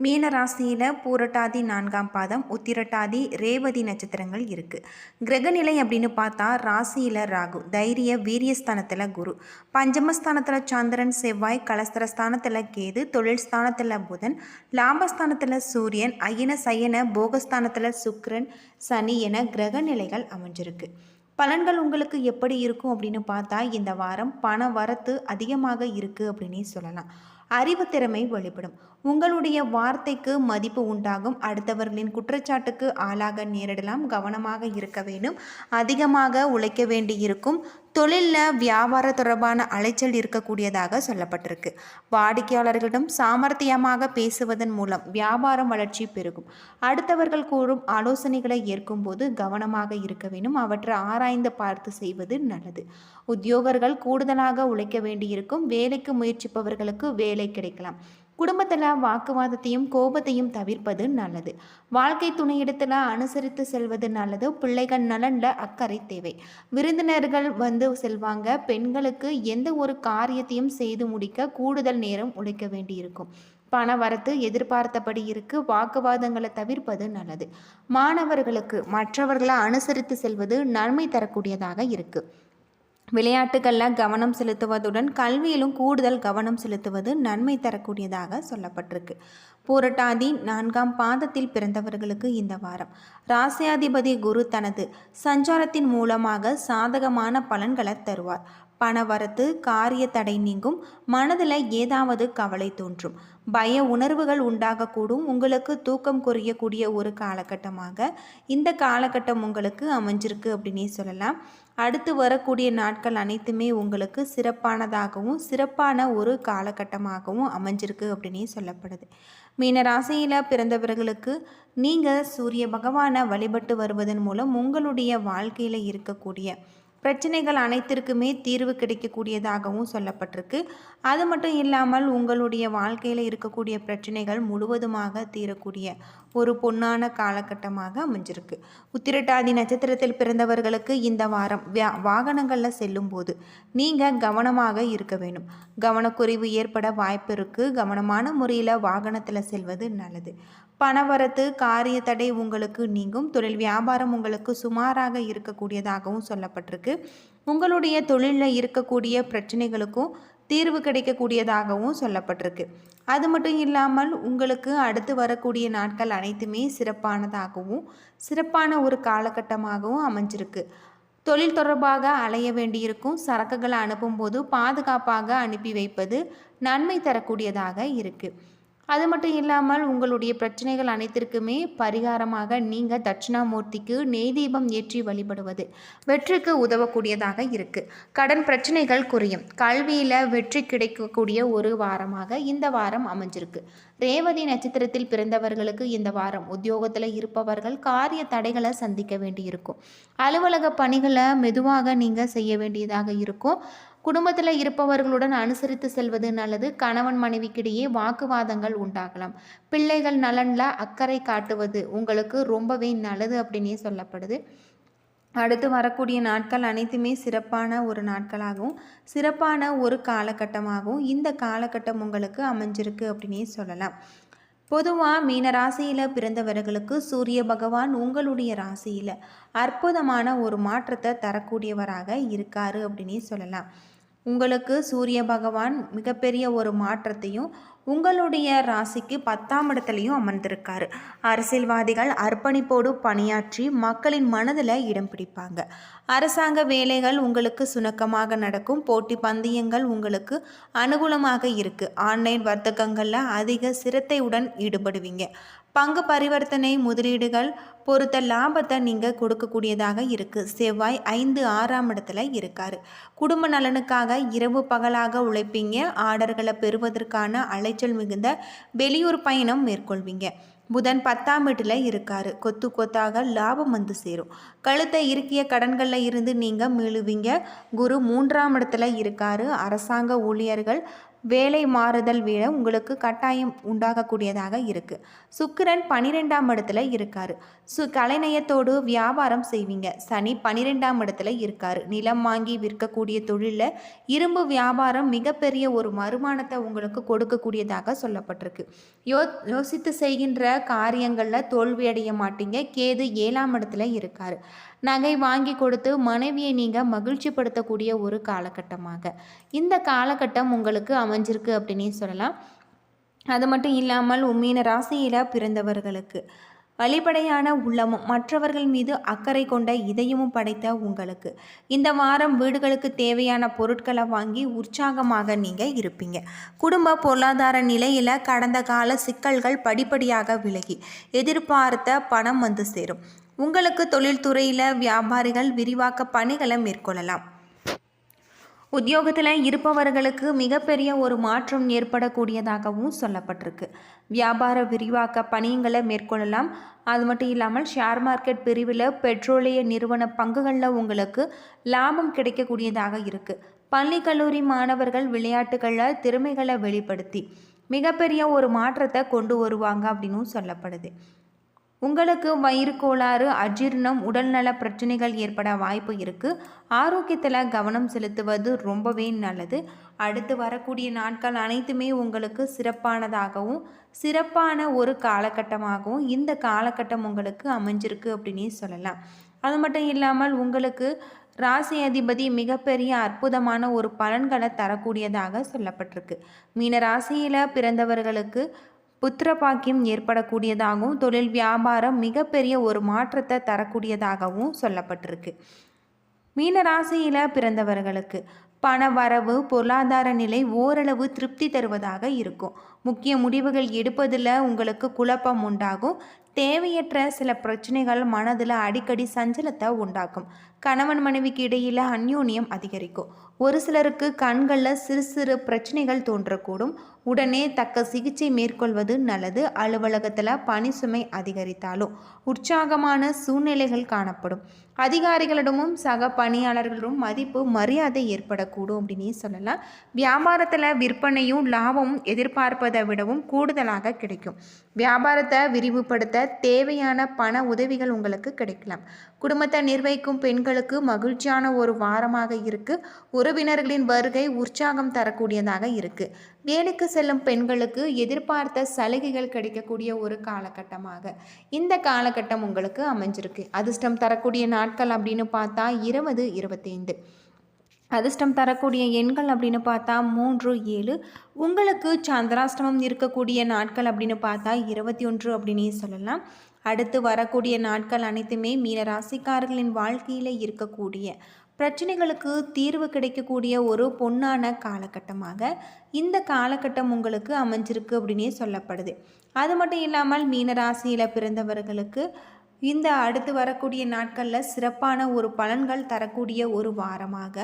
மீன ராசியில் பூரட்டாதி நான்காம் பாதம் உத்திரட்டாதி ரேவதி நட்சத்திரங்கள் இருக்குது கிரகநிலை அப்படின்னு பார்த்தா ராசியில் ராகு தைரிய வீரியஸ்தானத்தில் குரு. பஞ்சமஸ்தானத்தில் சந்திரன் செவ்வாய் கலஸ்தரஸ்தானத்தில் கேது தொழில் ஸ்தானத்தில் புதன் லாபஸ்தானத்தில் சூரியன் அயன சயன போகஸ்தானத்தில் சுக்ரன் சனி என கிரகநிலைகள் அமைஞ்சிருக்கு. பலன்கள் உங்களுக்கு எப்படி இருக்கும் அப்படின்னு பார்த்தா இந்த வாரம் பண வரத்து அதிகமாக இருக்குது அப்படின்னே சொல்லலாம். அறிவு திறமை வெளிப்படும். உங்களுடைய வார்த்தைக்கு மதிப்பு உண்டாகும். அடுத்தவர்களின் குற்றச்சாட்டுக்கு ஆளாக நேரிடலாம். கவனமாக இருக்க வேண்டும். அதிகமாக உழைக்க வேண்டி இருக்கும் தொழிலில் வியாபார தொடர்பான அலைச்சல் இருக்கக்கூடியதாக சொல்லப்பட்டிருக்கு. வாடிக்கையாளர்களிடம் சாமர்த்தியமாக பேசுவதன் மூலம் வியாபாரம் வளர்ச்சி பெருகும். அடுத்தவர்கள் கூறும் ஆலோசனைகளை ஏற்கும்போது கவனமாக இருக்க வேண்டும். அவற்றை ஆராய்ந்து பார்த்து செய்வது நல்லது. உத்தியோகர்கள் கூடுதலாக உழைக்க வேண்டியிருக்கும். வேலைக்கு முயற்சிப்பவர்களுக்கு வேலை கிடைக்கலாம். குடும்பத்தில் வாக்குவாதத்தையும் கோபத்தையும் தவிர்ப்பது நல்லது. வாழ்க்கை துணையிடத்தில் அனுசரித்து செல்வது நல்லது. பிள்ளைகள் நலனில் அக்கறை தேவை. விருந்தினர்கள் வந்து செல்வாங்க. பெண்களுக்கு எந்த ஒரு காரியத்தையும் செய்து முடிக்க கூடுதல் நேரம் உழைக்க வேண்டியிருக்கும். பண வரத்து எதிர்பார்த்தபடி இருக்கு. வாக்குவாதங்களை தவிர்ப்பது நல்லது. மாணவர்களுக்கு மற்றவர்களை அனுசரித்து செல்வது நன்மை தரக்கூடியதாக இருக்குது விளையாட்டுகளில் கவனம் செலுத்துவதுடன் கல்வியிலும் கூடுதல் கவனம் செலுத்துவது நன்மை தரக்கூடியதாக சொல்லப்பட்டிருக்கு. பூரட்டாதி நான்காம் பாதத்தில் பிறந்தவர்களுக்கு இந்த வாரம். ராசியாதிபதி குரு தனது சஞ்சாரத்தின் மூலமாக சாதகமான பலன்களை தருவார். பணவரத்து காரிய தடை நீங்கும் மனதில் ஏதாவது கவலை தோன்றும். பய உணர்வுகள் உண்டாகக்கூடும். உங்களுக்கு தூக்கம் குறையக்கூடிய ஒரு காலகட்டமாக இந்த காலகட்டம் உங்களுக்கு அமைஞ்சிருக்கு அப்படின்னே சொல்லலாம். அடுத்து வரக்கூடிய நாட்கள் அனைத்துமே உங்களுக்கு சிறப்பானதாகவும் சிறப்பான ஒரு காலகட்டமாகவும் அமைஞ்சிருக்கு அப்படின்னே சொல்லப்படுது. மீன ராசியில் பிறந்தவர்களுக்கு நீங்கள் சூரிய பகவானை வழிபட்டு வருவதன் மூலம் உங்களுடைய வாழ்க்கையில் இருக்கக்கூடிய பிரச்சனைகள் அனைத்திற்குமே தீர்வு கிடைக்கக்கூடியதாகவும் சொல்லப்பட்டிருக்கு. அது மட்டும் இல்லாமல் உங்களுடைய வாழ்க்கையில் இருக்கக்கூடிய பிரச்சனைகள் முழுவதுமாக தீரக்கூடிய ஒரு பொன்னான காலகட்டமாக அமைஞ்சிருக்கு. உத்திரட்டாதி நட்சத்திரத்தில் பிறந்தவர்களுக்கு இந்த வாரம் வியா வாகனங்களில் செல்லும்போது நீங்கள் கவனமாக இருக்க வேண்டும். கவனக்குறைவு ஏற்பட வாய்ப்பு இருக்குது கவனமான முறையில் வாகனத்தில் செல்வது நல்லது. பணவரத்து காரிய தடை உங்களுக்கு நீங்கும். தொழில் வியாபாரம் உங்களுக்கு சுமாராக இருக்கக்கூடியதாகவும் சொல்லப்பட்டிருக்கு. உங்களுடைய தொழிலில் இருக்கக்கூடிய பிரச்சனைகளுக்கும் தீர்வு கிடைக்கக்கூடியதாகவும் சொல்லப்பட்டிருக்கு. அது மட்டும் இல்லாமல் உங்களுக்கு அடுத்து வரக்கூடிய நாட்கள் அனைத்துமே சிறப்பானதாகவும் சிறப்பான ஒரு காலகட்டமாகவும் அமைஞ்சிருக்கு. தொழில் தொடர்பாக அலைய வேண்டியிருக்கும் சரக்குகளை அனுப்பும்போது பாதுகாப்பாக அனுப்பி வைப்பது நன்மை தரக்கூடியதாக இருக்குது அது மட்டும் இல்லாமல் உங்களுடைய பிரச்சனைகள் அனைத்திற்குமே பரிகாரமாக நீங்கள் தட்சிணாமூர்த்திக்கு நெய் தீபம் ஏற்றி வழிபடுவது வெற்றிக்கு உதவக்கூடியதாக இருக்குது கடன் பிரச்சனைகள் குறையும். கல்வியில் வெற்றி கிடைக்கக்கூடிய ஒரு வாரமாக இந்த வாரம் அமைஞ்சிருக்கு. ரேவதி நட்சத்திரத்தில் பிறந்தவர்களுக்கு இந்த வாரம் உத்தியோகத்தில் இருப்பவர்கள் காரிய தடைகளை சந்திக்க வேண்டியிருக்கும். அலுவலக பணிகளை மெதுவாக நீங்கள் செய்ய வேண்டியதாக இருக்கும். குடும்பத்தில் இருப்பவர்களுடன் அனுசரித்து செல்வது நல்லது. கணவன் மனைவிக்கிடையே வாக்குவாதங்கள் உண்டாகலாம். பிள்ளைகள் நலனில் அக்கறை காட்டுவது உங்களுக்கு ரொம்பவே நல்லது அப்படின்னே சொல்லப்படுது. அடுத்து வரக்கூடிய நாட்கள் அனைத்துமே சிறப்பான ஒரு நாட்களாகவும் சிறப்பான ஒரு காலகட்டமாகவும் இந்த காலகட்டம் உங்களுக்கு அமைஞ்சிருக்கு அப்படின்னே சொல்லலாம். பொதுவாக மீன ராசியில் பிறந்தவர்களுக்கு சூரிய பகவான் உங்களுடைய ராசியில் அற்புதமான ஒரு மாற்றத்தை தரக்கூடியவராக இருக்காரு அப்படின்னே சொல்லலாம். உங்களுக்கு சூரிய பகவான் மிகப்பெரிய ஒரு மாற்றத்தையும் உங்களுடைய ராசிக்கு பத்தாம் இடத்துலையும் அமர்ந்திருக்காரு. அரசியல்வாதிகள் அர்ப்பணிப்போடு பணியாற்றி மக்களின் மனதில் இடம் பிடிப்பாங்க. அரசாங்க வேலைகள் உங்களுக்கு சுணக்கமாக நடக்கும். போட்டி பந்தயங்கள் உங்களுக்கு அனுகூலமாக இருக்குது ஆன்லைன் வர்த்தகங்களில் அதிக சிரத்தையுடன் ஈடுபடுவீங்க. பங்கு பரிவர்த்தனை முதலீடுகள் பொறுத்த லாபத்தை நீங்கள் கொடுக்கக்கூடியதாக இருக்குது செவ்வாய் ஐந்து ஆறாம் இடத்துல இருக்கார். குடும்ப நலனுக்காக இரவு பகலாக உழைப்பீங்க. ஆர்டர்களை பெறுவதற்கான அலைச்சல் மிகுந்த வெளியூர் பயணம் மேற்கொள்வீங்க. புதன் பத்தாம் வீட்டில் இருக்கார். கொத்து கொத்தாக லாபம் வந்து சேரும். கழுத்தை இறுக்கிய கடன்களில் இருந்து நீங்கள் மீளுவீங்க. குரு மூன்றாம் இடத்துல இருக்கார். அரசாங்க ஊழியர்கள் வேலை மாறுதல் வீழ உங்களுக்கு கட்டாயம் உண்டாகக்கூடியதாக இருக்குது சுக்கிரன் பனிரெண்டாம் இடத்துல இருக்கார். சு கலைநயத்தோடு வியாபாரம் செய்வீங்க. சனி பன்னிரெண்டாம் இடத்துல இருக்கார். நிலம் வாங்கி விற்கக்கூடிய தொழிலில் இரும்பு வியாபாரம் மிகப்பெரிய ஒரு வருமானத்தை உங்களுக்கு கொடுக்கக்கூடியதாக சொல்லப்பட்டிருக்கு. யோ யோசித்து செய்கின்ற காரியங்களில் தோல்வியடைய மாட்டீங்க. கேது ஏழாம் இடத்துல இருக்கார். நகை வாங்கி கொடுத்து மனைவியை நீங்கள் மகிழ்ச்சிப்படுத்தக்கூடிய ஒரு காலகட்டமாக. இந்த காலகட்டம் உங்களுக்கு அமைஞ்சிருக்கு அப்படின்னே சொல்லலாம். அது மட்டும் இல்லாமல் உம்மீன ராசியில் பிறந்தவர்களுக்கு வழிபடையான உள்ளமும் மற்றவர்கள் மீது அக்கறை கொண்ட இதயமும் படைத்த உங்களுக்கு இந்த வாரம் வீடுகளுக்கு தேவையான பொருட்களை வாங்கி உற்சாகமாக நீங்கள் இருப்பீங்க. குடும்ப பொருளாதார நிலையில் கடந்த கால சிக்கல்கள் படிப்படியாக விலகி எதிர்பார்த்த பணம் வந்து சேரும். உங்களுக்கு தொழில்துறையில் வியாபாரிகள் விரிவாக்க பணிகளை மேற்கொள்ளலாம். உத்தியோகத்தில் இருப்பவர்களுக்கு மிகப்பெரிய ஒரு மாற்றம் ஏற்படக்கூடியதாகவும் சொல்லப்பட்டிருக்கு. வியாபார விரிவாக்க பணியங்களை மேற்கொள்ளலாம். அது மட்டும் இல்லாமல் ஷேர் மார்க்கெட் பிரிவில் பெட்ரோலிய நிறுவன பங்குகளில் உங்களுக்கு லாபம் கிடைக்கக்கூடியதாக இருக்குது பள்ளி கல்லூரி மாணவர்கள் விளையாட்டுகளில் திறமைகளை வெளிப்படுத்தி மிகப்பெரிய ஒரு மாற்றத்தை கொண்டு வருவாங்க அப்படின்னும் சொல்லப்படுது. உங்களுக்கு வயிறு கோளாறு அஜீர்ணம் உடல்நல பிரச்சனைகள் ஏற்பட வாய்ப்பு இருக்குது ஆரோக்கியத்தில் கவனம் செலுத்துவது ரொம்பவே நல்லது. அடுத்து வரக்கூடிய நாட்கள் அனைத்துமே உங்களுக்கு சிறப்பானதாகவும் சிறப்பான ஒரு காலகட்டமாகவும் இந்த காலகட்டம் உங்களுக்கு அமைஞ்சிருக்கு அப்படின்னே சொல்லலாம். அது மட்டும் இல்லாமல் உங்களுக்கு ராசி அதிபதி மிகப்பெரிய அற்புதமான ஒரு பலன்களை தரக்கூடியதாக சொல்லப்பட்டிருக்கு. மீன ராசியில் பிறந்தவர்களுக்கு புத்திரபாக்கியம் ஏற்படக்கூடியதாகவும் தொழில் வியாபாரம் மிகப்பெரிய ஒரு மாற்றத்தை தரக்கூடியதாகவும் சொல்லப்பட்டிருக்கு. மீன ராசியில் பிறந்தவர்களுக்கு பண வரவு பொருளாதார நிலை ஓரளவு திருப்தி தருவதாக இருக்கும். முக்கிய முடிவுகள் எடுப்பதில் உங்களுக்கு குழப்பம் உண்டாகும். தேவையற்ற சில பிரச்சனைகள் மனதில் அடிக்கடி சஞ்சலத்தை உண்டாக்கும். கணவன் மனைவிக்கு இடையில் அந்யோன்யம் அதிகரிக்கும். ஒரு சிலருக்கு கண்களில் சிறு சிறு பிரச்சனைகள் தோன்றக்கூடும். உடனே தக்க சிகிச்சை மேற்கொள்வது நல்லது. அலுவலகத்தில் பணி சுமை அதிகரித்தாலும் உற்சாகமான சூழ்நிலைகள் காணப்படும். அதிகாரிகளிடமும் சக பணியாளர்களிடம் மதிப்பு மரியாதை ஏற்படக்கூடும். அப்படின்னே சொல்லலாம். வியாபாரத்தில் விற்பனையும் லாபமும் எதிர்பார்ப்பதை விடவும் கூடுதலாக கிடைக்கும். வியாபாரத்தை விரிவுபடுத்த தேவையான பண உதவிகள் உங்களுக்கு கிடைக்கலாம். குடும்பத்தை நிர்வகிக்கும் பெண்களுக்கு மகிழ்ச்சியான ஒரு வாரமாக இருக்குது உறவினர்களின் வருகை உற்சாகம் தரக்கூடியதாக இருக்குது வேலைக்கு செல்லும் பெண்களுக்கு எதிர்பார்த்த சலுகைகள் கிடைக்கக்கூடிய ஒரு காலகட்டமாக. இந்த காலகட்டம் உங்களுக்கு அமைஞ்சிருக்கு. அதிர்ஷ்டம் தரக்கூடிய நாட்கள் அப்படின்னு பார்த்தா இருபது இருபத்தைந்து. அதிர்ஷ்டம் தரக்கூடிய எண்கள் அப்படின்னு பார்த்தா மூன்று ஏழு. உங்களுக்கு சந்திராஷ்டமம் இருக்கக்கூடிய நாட்கள் அப்படின்னு பார்த்தா இருபத்தி ஒன்று அப்படின்னே சொல்லலாம். அடுத்து வரக்கூடிய நாட்கள் அனைத்துமே மீன ராசிக்காரர்களின் வாழ்க்கையில் இருக்கக்கூடிய பிரச்சனைகளுக்கு தீர்வு கிடைக்கக்கூடிய ஒரு பொன்னான காலகட்டமாக இந்த காலகட்டம் உங்களுக்கு அமைஞ்சிருக்கு அப்படின்னே சொல்லப்படுது. அது மட்டும் இல்லாமல் மீனராசியில் பிறந்தவர்களுக்கு இந்த அடுத்து வரக்கூடிய நாட்களில் சிறப்பான ஒரு பலன்கள் தரக்கூடிய ஒரு வாரமாக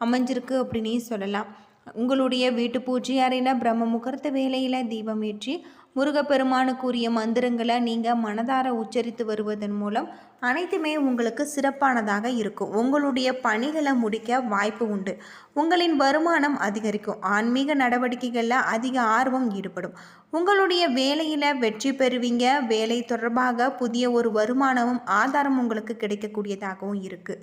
அமைஞ்சிருக்கு அப்படின்னே சொல்லலாம். உங்களுடைய வீட்டு பூஜை அறையில் பிரம்ம முகூர்த்த வேலையில் தீபம் ஏற்றி முருகப்பெருமானுக்குரிய மந்திரங்களை நீங்கள் மனதார உச்சரித்து வருவதன் மூலம் அனைத்துமே உங்களுக்கு சிறப்பானதாக இருக்கும். உங்களுடைய பணிகளை முடிக்க வாய்ப்பு உண்டு. உங்களின் வருமானம் அதிகரிக்கும். ஆன்மீக நடவடிக்கைகளில் அதிக ஆர்வம் ஈடுபடும். உங்களுடைய வேலையில் வெற்றி பெறுவீங்க. வேலை தொடர்பாக புதிய ஒரு வருமானமும் ஆதாரம் உங்களுக்கு கிடைக்கக்கூடியதாகவும் இருக்குது